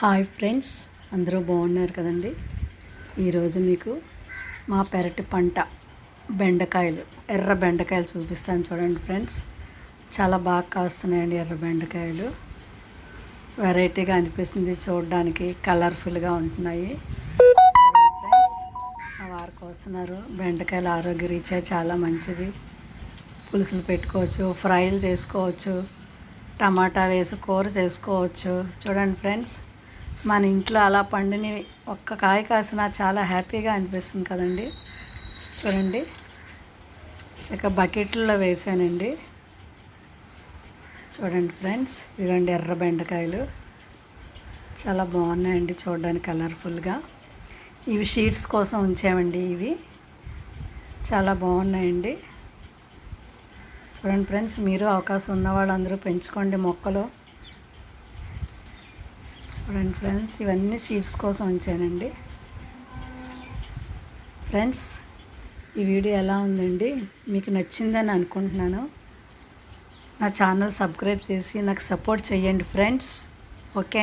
Hi friends అందరూ బాగున్నారు కదండి? ఈరోజు మీకు మా పెరటి పంట బెండకాయలు ఎర్ర బెండకాయలు చూపిస్తాను చూడండి ఫ్రెండ్స్. చాలా బాగా కాస్తున్నాయండి ఎర్ర బెండకాయలు. వెరైటీగా అనిపిస్తుంది చూడడానికి కలర్ఫుల్గా ఉంటున్నాయి. ఫ్రెండ్స్ మా బెండకాయలు ఆరోగ్య రీత్యా చాలా మంచిది. పులుసులు పెట్టుకోవచ్చు ఫ్రైలు చేసుకోవచ్చు టమాటా వేసి కూర చేసుకోవచ్చు. చూడండి ఫ్రెండ్స్ మన ఇంట్లో అలా పండుని ఒక్క కాయ కాసినా చాలా హ్యాపీగా అనిపిస్తుంది కదండి. చూడండి. ఇక బకెట్లో వేసానండి. చూడండి ఫ్రెండ్స్ ఇదిగోండి ఎర్ర బెండకాయలు. చాలా బాగున్నాయండి చూడడానికి కలర్ఫుల్గా. ఇవి షీట్స్ కోసం ఉంచామండి ఇవి. చాలా బాగున్నాయండి. చూడండి ఫ్రెండ్స్ మీరు అవకాశం ఉన్న వాళ్ళందరూ పెంచుకోండి మొక్కలు. చూడండి ఫ్రెండ్స్ ఇవన్నీ సీడ్స్ కోసం ఉంచానండి. ఫ్రెండ్స్ ఈ వీడియో ఎలా ఉందండి? మీకు నచ్చిందని అనుకుంటున్నాను. నా ఛానల్ సబ్స్క్రైబ్ చేసి నాకు సపోర్ట్ చేయండి ఫ్రెండ్స్. ఓకే